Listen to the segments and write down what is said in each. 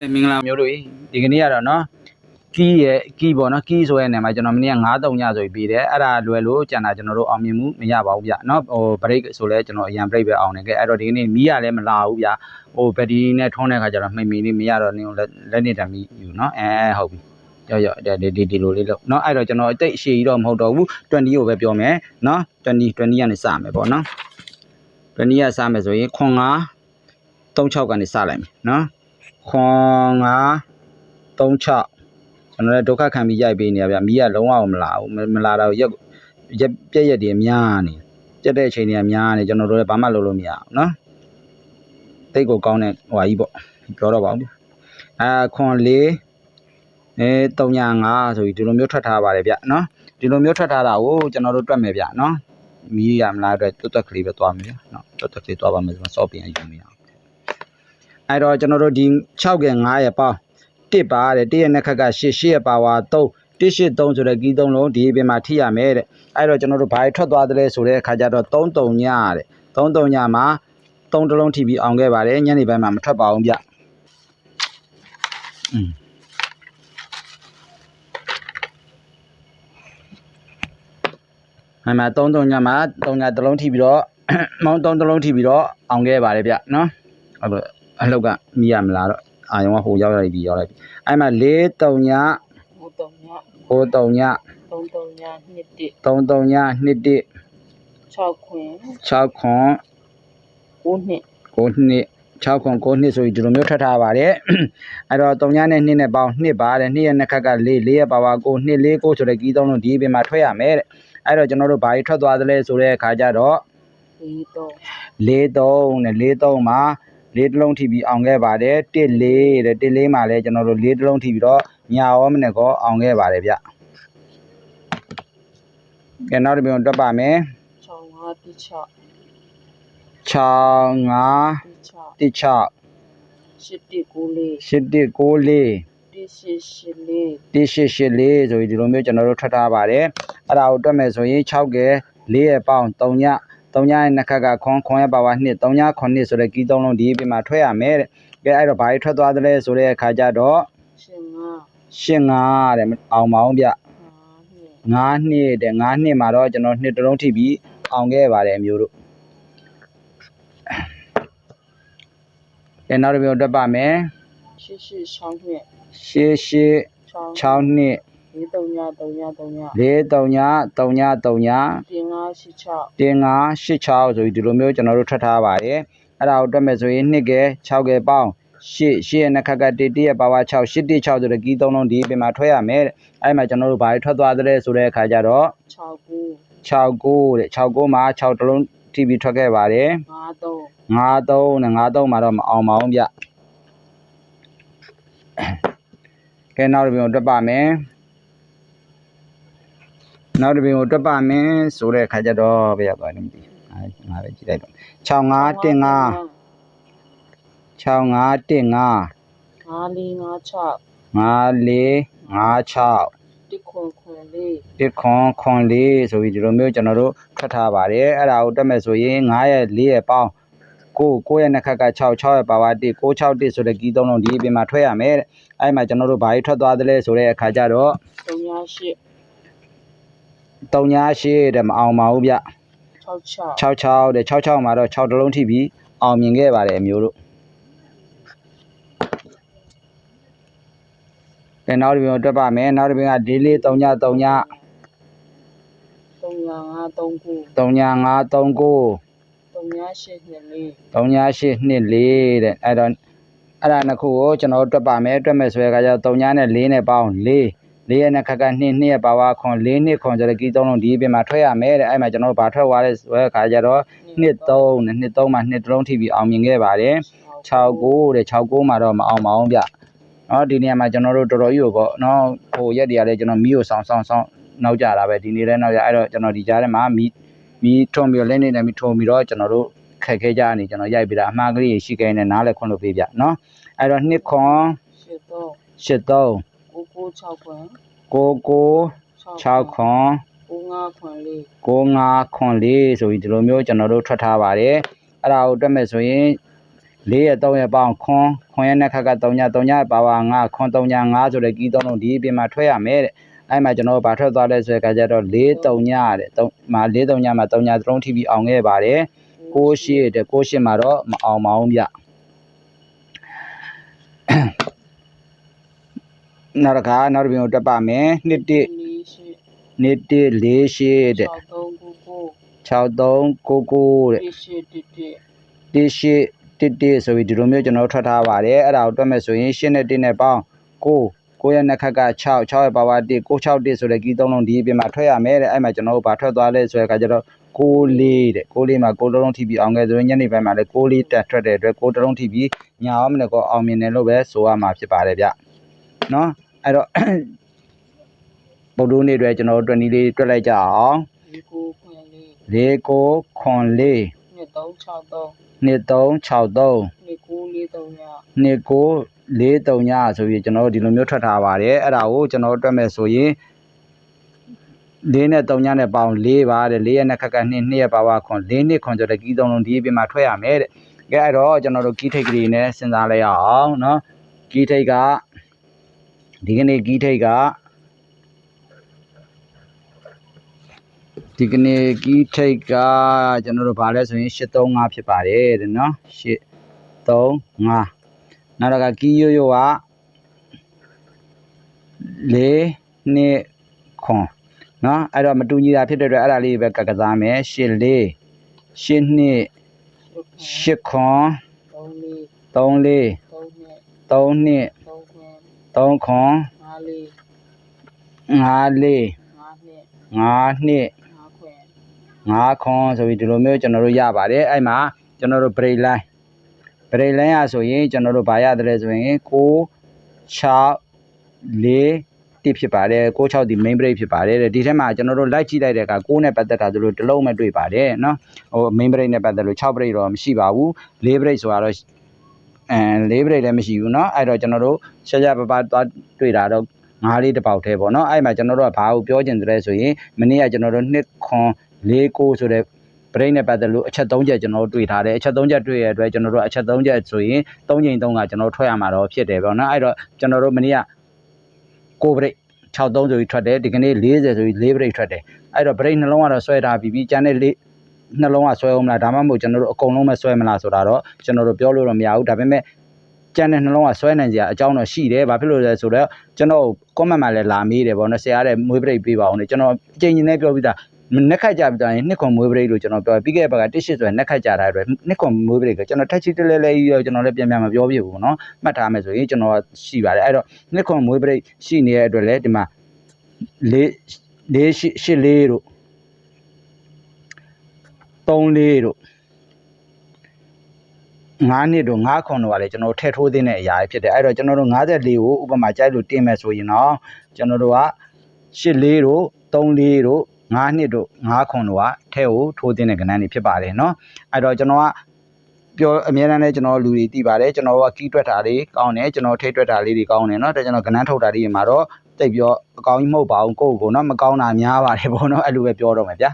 မင်္ဂလာမျိုးတို့ဒီကနေ့ကတော့နော်ကီးရဲ့ကီးပေါ့နော်ကီးဆိုတဲ့နေရာမှာကျွန်တော်မနေ့က93ညဆိုပြီးပြီးတယ်အဲ့ဒါလွယ်လို့ကျန်တာကျွန်တော်တို့အောင်မြင်မှုမရပါဘူးဗျနော်ဟို break ဆိုလဲကျွန်တော်အရင် break ပဲအောင်နေခဲ့အဲ့တော့ဒီကနေ့မီးရလည်းမလာဘူးဗျဟိုဘက်တီနဲ့ထုံးတဲ့ခါကျတော့မှိန်မှိန်လေးမရတော့နင်းလက်လက်နေတမီယူနော်အဲဟုတ်ပြီရောရောဒီဒီဒီလိုလေးလို့နော်အဲ့တော့ကျွန်တော်အတိတ်အရှိကြီးတော့မဟုတ်တော့ဘူး20ကိုပဲပြောမယ်နော်20 20ကနေစမယ်ပေါ့နော်20ကစမယ်ဆိုရင်ခွန်9 36ကနေစလိုက်မယ်နော် ခွန်9 36ကျွန်တော်လည်းဒုက္ခခံပြီးရိုက်ပေးနေရဗျမီးကလုံးဝမလာဘူးမမလာတော့ရက်ရက်ပြက်ရက်တွေများနေပြက်တဲ့အချိန်တွေကများနေကျွန်တော်တို့လည်းဘာမှလုပ်လို့မရအောင်နော်တိတ်ကိုကောင်းတဲ့ဟွာကြီးပေါ့ပြောတော့ပါဦးအာခွန်4အဲ305ဆိုပြီးဒီလိုမျိုးထွက်ထားပါတယ်ဗျနော်ဒီလိုမျိုးထွက်ထားတာကိုကျွန်တော်တို့တွက်မယ်ဗျနော်မီးရမလားအတွက်တွတ်တွက်ကလေးပဲသွားမယ်ဗျနော်တွတ်တွက်ကလေးသွားပါမယ်ဆိုတော့စော့ပြင်ယူမရအောင် အဲ့တော့ကျွန်တော်တို့ဒီ6က9ရဲ့ပေါင်း1ပါတဲ့1ရဲ့နှစ်ခက်က8 8ရဲ့ပါဝါ3 183ဆိုတဲ့ကီး3လုံးဒီပြင်မှာထိရမယ်တဲ့အဲ့တော့ကျွန်တော်တို့ဘာထွက်သွားတယ်လဲဆိုတဲ့အခါကျတော့33ညတဲ့33ညမှာ3တလုံးထိပြီးအောင်ခဲ့ပါတယ်ညနေပိုင်းမှာမထွက်ပါဘူးဗျอืมအဲ့မှာ33ညမှာ3ညတလုံးထိပြီးတော့မောင်း3တလုံးထိပြီးတော့အောင်ခဲ့ပါတယ်ဗျနော်အဲ့တော့ အလောက်ကမိရမလားတော့အာယုံကဟိုရောက်လိုက်ပြီရောက်လိုက်ပြီအဲ့မှာ4 3ညဟိုတုံညဟို3ညတုံတုံညနှစ်တစ်3 3ည2 1 6ခွင်6ခွန်9နှစ်9နှစ်6ခွန်9နှစ်ဆိုပြီးဒီလိုမျိုးထပ်ထားပါတယ်အဲ့တော့3ညနဲ့2နဲ့ပေါင်း2ပါတယ်2ရဲ့နှစ်ခက်က4 4ရဲ့ပါဝါ9 2 4 9ဆိုတဲ့ကီးသုံးလုံးဒီအပြင်မှာထွက်ရမယ်တဲ့အဲ့တော့ကျွန်တော်တို့ဘာကြီးထွက်သွားသလဲဆိုတဲ့အခါကျတော့ဒီတော့43နဲ့43မှာ လေးတလုံးထိပြီးအောင်ခဲ့ပါတယ်14တဲ့14မှာလည်းကျွန်တော်တို့လေးတလုံးထိပြီးတော့ညာရောမနဲ့ကောအောင်ခဲ့ပါတယ်ဗျကဲနောက်တစ်ပြုံတွက်ပါမယ်6 5တိ6 6 5တိ6 16 8တိ9လေး8194တိ8 8လေး1884ဆိုပြီးဒီလိုမျိုးကျွန်တော်တို့ထွက်ထားပါတယ်အဲ့ဒါကိုတွက်မယ်ဆိုရင်6ကဲ4ရဲ့ပေါင်း3ည 3ညရဲ့နှစ်ခက်ကခွန်ခွန်ရဲ့ပါဝါ2 3ည9နှစ်ဆိုတဲ့ကီးသုံးလုံးဒီအပြင်မှာထွက်ရမယ်တဲ့ကဲအဲ့တော့ဘာကြီးထွက်သွားသလဲဆိုတဲ့အခါကျတော့ရှင်5ရှင်းငါတဲ့အောင်မအောင်ဗျ5နှစ်9နှစ်တဲ့9နှစ်မှာတော့ကျွန်တော်နှစ်တလုံးထိပြီးအောင်ခဲ့ပါတယ်အမျိုးတို့ကဲနောက်တစ်ပြုံတက်ပါမယ်8 8 6နှစ်ရှေးရှေး6 6နှစ် ဒီတုံညတုံညတုံည4 3ည3ည3ညတင်5 8 6တင်9 86ဆိုပြီးဒီလိုမျိုးကျွန်တော်တို့ထွက်ထားပါတယ်အဲ့ဒါကိုတွက်မယ်ဆိုရင်နှစ်ကဲ6ကဲပေါင်းရှေ့ရှေ့ရဲ့နှစ်ခက်က1 1ရဲ့ပါဝါ6 8 1 6ဆိုတဲ့ကီးသုံးလုံးဒီအပြင်မှာထွက်ရမယ်တဲ့အဲ့မှာကျွန်တော်တို့ဘာတွေထွက်သွားသလဲဆိုတဲ့အခါကျတော့6 9 69တဲ့69မှာ6တလုံးထိပြီးထွက်ခဲ့ပါတယ်5 3 53နဲ့53မှာတော့မအောင်ပါဘူးဗျကဲနောက်တစ်ပြင်ကိုတွက်ပါမယ် နောက်တစ်ပြင်ကိုတွက်ပါမယ်ဆိုတဲ့အခါကျတော့ဘယ်ရောက်သွားလဲမသိဘူးအဲငါပဲကြည့်လိုက်တော့65တင်5 65တင်5 5လေး5 6 54 56တိခွန်ခွန်လေးတစ်ခွန်ခွန်လေးဆိုပြီးဒီလိုမျိုးကျွန်တော်တို့ထွက်ထားပါတယ်အဲ့ဒါကိုတက်မဲ့ဆိုရင်9ရဲ့4ရဲ့ပေါင်းကို9ရဲ့နှစ်ခက်က6 6ရဲ့ပါဝါ1 6 6 1ဆိုတဲ့ကီးသုံးလုံးဒီအပြင်မှာထွက်ရမယ်တဲ့အဲ့မှာကျွန်တော်တို့ဘာကြီးထွက်သွားသလဲဆိုတဲ့အခါကျတော့တုံ ည8 3ညာရှိတဲ့မအောင်ပါဘူးဗျ6 6 66တဲ့66မှာတော့6တလုံးထိပြီးအောင်မြင်ခဲ့ပါတယ်အမျိုးတို့ကဲနောက်တစ်ပြင်ကိုတွက်ပါမယ်နောက်တစ်ပြင်ကဒီလေး3ည3ညတုံည5 3 9 3ည5 3 9တုံည8နှစ်လေး38နှစ်4တဲ့အဲ့တော့အဲ့ဒါနှစ်ခုကိုကျွန်တော်တို့တွက်ပါမယ်တွက်မယ်ဆိုရကကြတော့3ညနဲ့4နဲ့ပေါင်း4 4ရဲ့နှစ်ခက်က2 2ရဲ့ပါဝါခွန်4နှစ်ခွန်ဆိုတဲ့ကီးသုံးလုံးဒီအပြင်မှာထွက်ရမယ်တဲ့အဲ့မှာကျွန်တော်တို့ဘာထွက်သွားလဲဆိုရခါကြတော့နှစ်3နဲ့နှစ်3မှာနှစ်တလုံးထိပြီးအောင်မြင်ခဲ့ပါတယ်69တဲ့69မှာတော့မအောင်ပါဘူးဗျနော်ဒီနေရာမှာကျွန်တော်တို့တော်တော်ကြီးကိုပေါ့နော်ဟိုရက်တည်းကလည်းကျွန်တော်မီးကိုဆောင်းဆောင်းဆောင်းနောက်ကြတာပဲဒီနေ့လည်းနောက်ကြအဲ့တော့ကျွန်တော်ဒီကြားထဲမှာမီးမီးထုံပြီးတော့လက်နေနဲ့မီးထုံပြီးတော့ကျွန်တော်တို့ခက်ခဲကြအနေကျွန်တော်ရိုက်ပြတာအမှားကလေးရှိခိုင်းနေနားလည်းခွင့်လို့ပေးပြနော်အဲ့တော့နှစ်ခွန်8 83 9 9 6ခွန်99 6ခွန်9 5ခွန်လေး95ခွန်4ဆိုပြီးဒီလိုမျိုးကျွန်တော်တို့ထွက်ထားပါတယ်အဲ့ဒါကိုတွက်မဲ့ဆိုရင်4ရဲ့3ရဲ့ပေါင်းခွန်ခွန်ရဲ့နှစ်ခါက3ည3ညပါဝါ5ခွန်3ည5ဆိုတဲ့ကီးသုံးလုံးဒီအပြင်မှာထွက်ရမယ်တဲ့အဲ့မှာကျွန်တော်ဘာထွက်သွားလဲဆိုတဲ့အခါကျတော့4 3ညတဲ့3မှာ4 3ညမှာ3ညသလုံးထိပြီးအောင်ခဲ့ပါတယ်6ရှိတဲ့6ရှိမှာတော့မအောင်ပါဘူးဗျ နောက်တစ်ခါနောက်တစ်ပြင်ကိုတက်ပါမယ်နှစ်တစ်လေးရှိနှစ်တစ်4ရှိတဲ့63ကိုကို6399တဲ့လေးရှိတစ်တစ်တစ်ရှိတစ်တစ်ဆိုပြီးဒီလိုမျိုးကျွန်တော်ထွက်ထားပါတယ်အဲ့ဒါကိုတွက်မယ်ဆိုရင်ရှင်းနဲ့တစ်နဲ့ပေါင်း9 9ရဲ့နှစ်ခက်က6 6ရဲ့ပါဝါ1 6 6 1ဆိုတဲ့ကီးသုံးလုံးဒီအပြင်မှာထွက်ရမယ်တဲ့အဲ့မှာကျွန်တော်တို့ဘာထွက်သွားလဲဆိုတဲ့အခါကျတော့6 4တဲ့6 4မှာ6လုံးထိပြီးအောင်ခဲ့ဆိုရင်ညနေပိုင်းမှာလည်း6 4တက်ထွက်တဲ့အတွက်6လုံးထိပြီးညာအောင်မနဲ့ကောအောင်မြင်တယ်လို့ပဲဆိုရမှာဖြစ်ပါတယ်ဗျ နော်အဲ့တော့ပုတ်တို့နေ့တွေကျွန်တော်တို့20လေးတွက်လိုက်ကြအောင်၄9 4 2363 2363 2943ညဆိုပြီးကျွန်တော်တို့ဒီလိုမျိုးထွက်ထားပါတယ်အဲ့ဒါကိုကျွန်တော်တို့တွက်မယ်ဆိုရင်၄နဲ့3ညနဲ့ပေါင်း၄ပါတဲ့၄ရက်နဲ့ခက်ကနှစ်နှစ်ရက်ပါပါခွန်၄နှစ်ခွန်ကြတဲ့ကြီးသုံးလုံးဒီပြင်မှာထွက်ရမယ်တဲ့ကဲအဲ့တော့ကျွန်တော်တို့ကြီးထိတ်ကလေးနဲ့စဉ်းစားလိုက်အောင်နော်ကြီးထိတ်က ဒီကနေ့ဂီးထိတ်ကဒီကနေ့ကီးထိတ်ကကျွန်တော်တို့ဗာလဲဆိုရင်835ဖြစ်ပါတယ်တဲ့နော်835နောက်တော့ကကီးရိုးရိုးက၄နှစ်ခွန်နော်အဲ့တော့မတူညီတာဖြစ်တဲ့အတွက်အဲ့ဒါလေးပဲကကစားမယ်8 4 8နှစ်8ခွန်3 4 3နှစ်3နှစ် 3ခွင် သုံးခွန် 5လေး ငါးလေး 5နှစ် ငါးနှစ် 5ခွင် ငါးခွန်ဆိုပြီးဒီလိုမျိုးကျွန်တော်တို့ရပါတယ်အဲ့မှာကျွန်တော်တို့ break line break line ရဆိုရင်ကျွန်တော်တို့ဘာရတယ်ဆိုရင်6 6 4တိဖြစ်ပါတယ်6 6ဒီ main break ဖြစ်ပါတယ်တဲ့ဒီထဲမှာကျွန်တော်တို့လိုက်ကြည့်လိုက်တဲ့အခါ6နဲ့ပတ်သက်တာသူတို့တစ်လုံးမဲ့တွေ့ပါတယ်เนาะဟို main break နဲ့ပတ်သက်လို့6 break တော့မရှိပါဘူး4 break ဆိုတာ တော့အဲ4 break လည်းမရှိဘူးเนาะအဲ့တော့ကျွန်တော်တို့ရှားရှားပပသွားတွေ့တာတော့ငါးလေးတစ်ပေါက်သေးပေါ့เนาะအဲ့မှာကျွန်တော်တို့ကဘာကိုပြောချင်တယ်လဲဆိုရင်မနေ့ကကျွန်တော်တို့2ခွန်4 9ဆိုတဲ့ break နဲ့ပတ်သက်လို့အချက်3ချက်ကျွန်တော်တို့တွေ့ထားတယ်အချက်3ချက်တွေ့ရတဲ့အတွက်ကျွန်တော်တို့အချက်3ချက်ဆိုရင်3ချိန်3ကကျွန်တော်တို့ထွက်ရမှာတော့ဖြစ်တယ်ပေါ့နော်အဲ့တော့ကျွန်တော်တို့မနေ့က6 break 63ဆိုပြီးထွက်တယ်ဒီကနေ့40ဆိုပြီး4 break ထွက်တယ်အဲ့တော့ break နှလုံးကတော့ဆွဲထားပြီးပြီးကျန်တဲ့4 နှလုံးကဆွဲအောင်မလားဒါမှမဟုတ်ကျွန်တော်တို့အကုန်လုံးပဲဆွဲမလားဆိုတာတော့ကျွန်တော်တို့ပြောလို့တော့မရဘူးဒါပေမဲ့ကျန်တဲ့နှလုံးကဆွဲနိုင်စရာအကြောင်းတော့ရှိတယ်ဘာဖြစ်လို့လဲဆိုတော့ကျွန်တော် comment မှာလည်းလာမေးတယ်ပေါ့နော်ဆရာတဲ့မွေး break ပေးပါအောင်လေကျွန်တော်အချိန်ချင်းနဲ့ပြောပြီးသားနက်ခတ်ကြပြီးသားရင်နှစ်ခွန်မွေး break လို့ကျွန်တော်ပြောပြီးခဲ့တဲ့ဘက်ကတစ်ရှစ်ဆိုရင်နက်ခတ်ကြတာအတွက်နှစ်ခွန်မွေး break ကကျွန်တော်ထက်ချီတလဲလဲကြီးရောကျွန်တော်လည်းပြန်ပြန်မပြောပြဘူးပေါ့နော်မှတ်ထားမယ်ဆိုရင်ကျွန်တော်ရှိပါတယ်အဲ့တော့နှစ်ခွန်မွေး break ရှိနေတဲ့အတွက်လည်းဒီမှာလေးလေးရှိရှိလေးတို့ သုံးလေးတို့ငါးနှစ်တို့ငါးခွန်တို့ကလည်းကျွန်တော်ထည့်ထိုးသင့်တဲ့အရာတွေဖြစ်တယ်အဲ့တော့ကျွန်တော်တို့54ကိုဥပမာကြိုက်လို့တင်မယ်ဆိုရင်တော့ကျွန်တော်တို့က8လေးတို့3လေးတို့9နှစ်တို့9ခွန်တို့ကထဲကိုထိုးသင့်တဲ့ကဏ္ဍတွေဖြစ်ပါတယ်เนาะအဲ့တော့ကျွန်တော်ကပြောအများအားနဲ့ကျွန်တော်လူတွေသိပါတယ်ကျွန်တော်ကကီးတွက်တာတွေကောင်းတယ်ကျွန်တော်ထိတ်တွက်တာလေးတွေကောင်းတယ်เนาะဒါကျွန်တော်ကဏ္ဍထုတ်တာတွေမှာတော့ တိတ်ပြောအကောင်းကြီးမဟုတ်ပါဘူးကိုယ့်ကိုယ်เนาะမကောင်းတာများပါတယ်ပေါ့เนาะအဲ့လိုပဲပြောတော့မယ်ဗျာ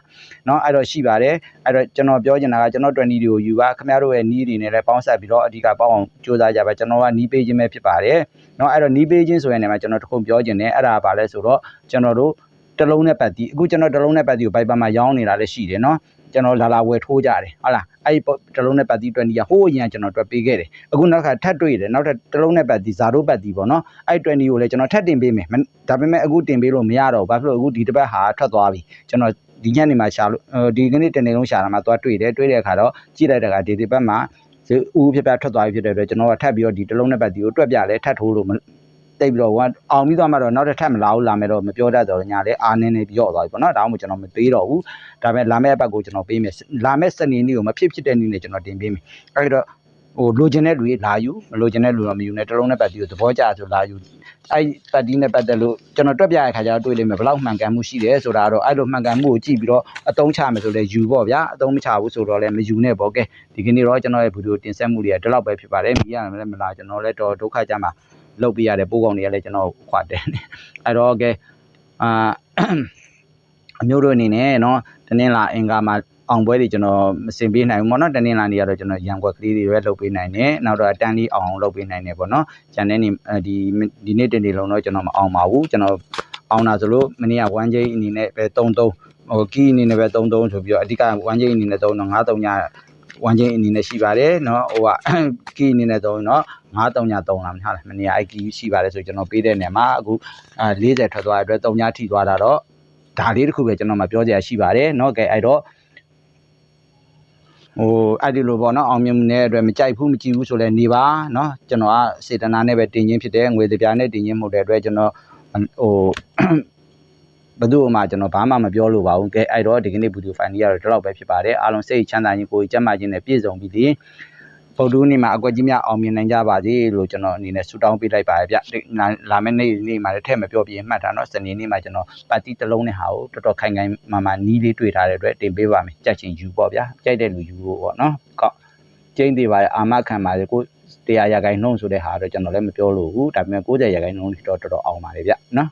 เนาะအဲ့တော့ရှိပါတယ်အဲ့တော့ကျွန်တော်ပြောချင်တာကကျွန်တော်20တွေကိုယူပါခင်ဗျားတို့ရဲ့နီးတွေနဲ့လည်းပေါင်းဆက်ပြီးတော့အဓိကပေါင်းအောင်ကြိုးစားကြပါကျွန်တော်ကနီးပေးခြင်းပဲဖြစ်ပါတယ်เนาะအဲ့တော့နီးပေးခြင်းဆိုရင်လည်းကျွန်တော်တခုပြောချင်တယ်အဲ့ဒါပါလဲဆိုတော့ကျွန်တော်တို့တလုံးနဲ့ပတ်တီအခုကျွန်တော်တလုံးနဲ့ပတ်တီကိုဘိုက်ပါမှာရောင်းနေတာလည်းရှိတယ်เนาะ ကျွန်တော်လာလာဝယ်ထိုးကြတယ်ဟုတ်လားအဲ့ဒီတလုံးနဲ့ပတ်တီ20ကဟိုးအရင်ကျွန်တော်တွက်ပေးခဲ့တယ်အခုနောက်တစ်ခါထပ်တွေ့တယ်နောက်ထပ်တလုံးနဲ့ပတ်တီဇာတို့ပတ်တီပေါ့နော်အဲ့20ကိုလည်းကျွန်တော်ထပ်တင်ပေးမယ်ဒါပေမဲ့အခုတင်ပေးလို့မရတော့ဘူးဘာဖြစ်လို့အခုဒီတစ်ပတ်ဟာထွက်သွားပြီကျွန်တော်ဒီညနေမှာရှာလို့ဒီကနေ့တနေ့လုံးရှာတာမှသွားတွေ့တယ်တွေ့တဲ့အခါတော့ကြည့်လိုက်တဲ့အခါဒီဒီပတ်မှာဇဦးဖြစ်ပြထွက်သွားပြီဖြစ်တဲ့အတွက်ကျွန်တော်ကထပ်ပြီးတော့ဒီတလုံးနဲ့ပတ်တီကိုတွက်ပြလဲထပ်ထိုးလို့ တိတ်ပြီးတော့ဟိုအောင်ပြီးသွားမှတော့နောက်တစ်ထပ်မလာဘူးလာမယ်တော့မပြောတတ်တော့ညာလေအာနင်းနေပြော့သွားပြီပေါ့နော်ဒါမှမဟုတ်ကျွန်တော်မပေးတော့ဘူးဒါပေမဲ့လာမယ့်အပတ်ကိုကျွန်တော်ပေးမယ်လာမယ့်စနေနေ့ကိုမဖြစ်ဖြစ်တဲ့နေ့နဲ့ကျွန်တော်တင်ပေးမယ်အဲ့တော့ဟိုလိုချင်တဲ့လူတွေလာယူမလိုချင်တဲ့လူတော့မယူနဲ့တလုံးနဲ့ပတ်တီကိုသဘောကျဆိုလာယူအဲ့ပတ်တီနဲ့ပတ်သက်လို့ကျွန်တော်တွက်ပြရတဲ့ခါကျတော့တွေးလိမ့်မယ်ဘယ်လောက်မှန်ကန်မှုရှိတယ်ဆိုတာတော့အဲ့လိုမှန်ကန်မှုကိုကြည့်ပြီးတော့အသုံးချမယ်ဆိုလဲယူပေါ့ဗျာအသုံးမချဘူးဆိုတော့လည်းမယူနဲ့ပေါ့ကဲဒီကနေ့တော့ကျွန်တော်ရဲ့ဗီဒီယိုတင်ဆက်မှုတွေကဒီလောက်ပဲဖြစ်ပါတယ်မိရတယ်မလားကျွန်တော်လည်းတော့ဒုက္ခကြမှာ လုပ်ပြရတဲ့ပိုးကောင်တွေကလည်းကျွန်တော်ခွာတယ်အဲ့တော့ကဲအာအမျိုးတို့အနေနဲ့เนาะတနင်္လာအင်္ဂါမှာ အောင်ပွဲတွေကျွန်တော်မစင်ပေးနိုင်ဘူးပေါ့နော်တနင်္လာနေ့ကတော့ကျွန်တော်ရန်ကွက်ကလေးတွေပဲလုပ်ပေးနိုင်တယ်နောက်တော့အတန်းလေးအောင်အောင်လုပ်ပေးနိုင်တယ်ပေါ့နော်ကျန်တဲ့နေ့အဲဒီဒီနေ့တင်နေလုံးတော့ကျွန်တော်မအောင်ပါဘူးကျွန်တော်အောင်တာဆိုလို့မနေ့က1 J အနေနဲ့ပဲ33ဟိုကီးအနေနဲ့ပဲ33ဆိုပြီးတော့အဓိက1 J အနေနဲ့3တော့9 3ည ဝမ်ကျင်းအနေနဲ့ရှိပါတယ်နော်ဟိုကကီအနေနဲ့သုံးနော်9 3ည3လားမထားလားမနေရအဲ့ကီရှိပါတယ်ဆိုကျွန်တော်ပေးတဲ့နယ်မှာအခု40ထွက်သွားတဲ့အတွက်3ညထိသွားတာတော့ဒါလေးတစ်ခုပဲကျွန်တော်မပြောကြရရှိပါတယ်နော်ကဲအဲ့တော့ဟိုအဲ့ဒီလိုပေါ့နော်အောင်မြင်မှုနဲ့အတွက်မကြိုက်ဘူးမကြည့်ဘူးဆိုလဲနေပါနော်ကျွန်တော်ကစေတနာနဲ့ပဲတင်ခြင်းဖြစ်တယ်ငွေစပြားနဲ့တင်ခြင်းမဟုတ်တဲ့အတွက်ကျွန်တော်ဟို ဘယ်သူမှကျွန်တော်ဘာမှမပြောလို့ပါဘူးကဲအဲ့တော့ဒီကနေ့ဗီဒီယိုဖိုင်လေးကတော့ဒီလောက်ပဲဖြစ်ပါတယ်အားလုံးစိတ်ချမ်းသာခြင်းကိုယ်ကျန်းမာခြင်းနဲ့ပြည့်စုံပြီးဒီပုတ်တူးနေ့မှာအကွက်ကြီးများအောင်မြင်နိုင်ကြပါစေလို့ကျွန်တော်အနေနဲ့ဆုတောင်းပေးလိုက်ပါရဗျဒီလာလာမယ့်နေ့နေ့မှာလည်းထည့်မပြောပြရင်မှတ်ထားတော့စနေနေ့မှာကျွန်တော်ပါတီတစ်လုံးနဲ့ဟာကိုတော်တော်ခိုင်ခိုင်မာမာနီးလေးတွေ့ထားတဲ့အတွက်တင်ပေးပါမယ်ကြိုက်ချင်ယူပေါ့ဗျာကြိုက်တဲ့လူယူဖို့ပေါ့နော်ကောက်ကျင်းသေးပါရဲ့အာမခံပါလေကိုတရားရဂိုင်နှုံးဆိုတဲ့ဟာတော့ကျွန်တော်လည်းမပြောလို့ဘူးဒါပေမဲ့90ရဂိုင်နှုံးတော့တော်တော်အောင်ပါလေဗျနော်